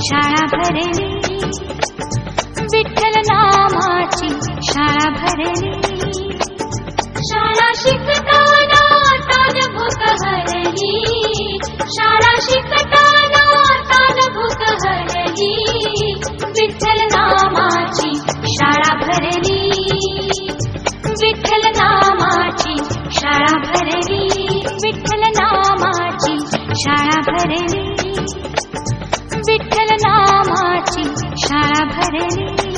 शाळा भरली विठ्ठल नामाची शाळा भरली शाळा शिकली ధరణి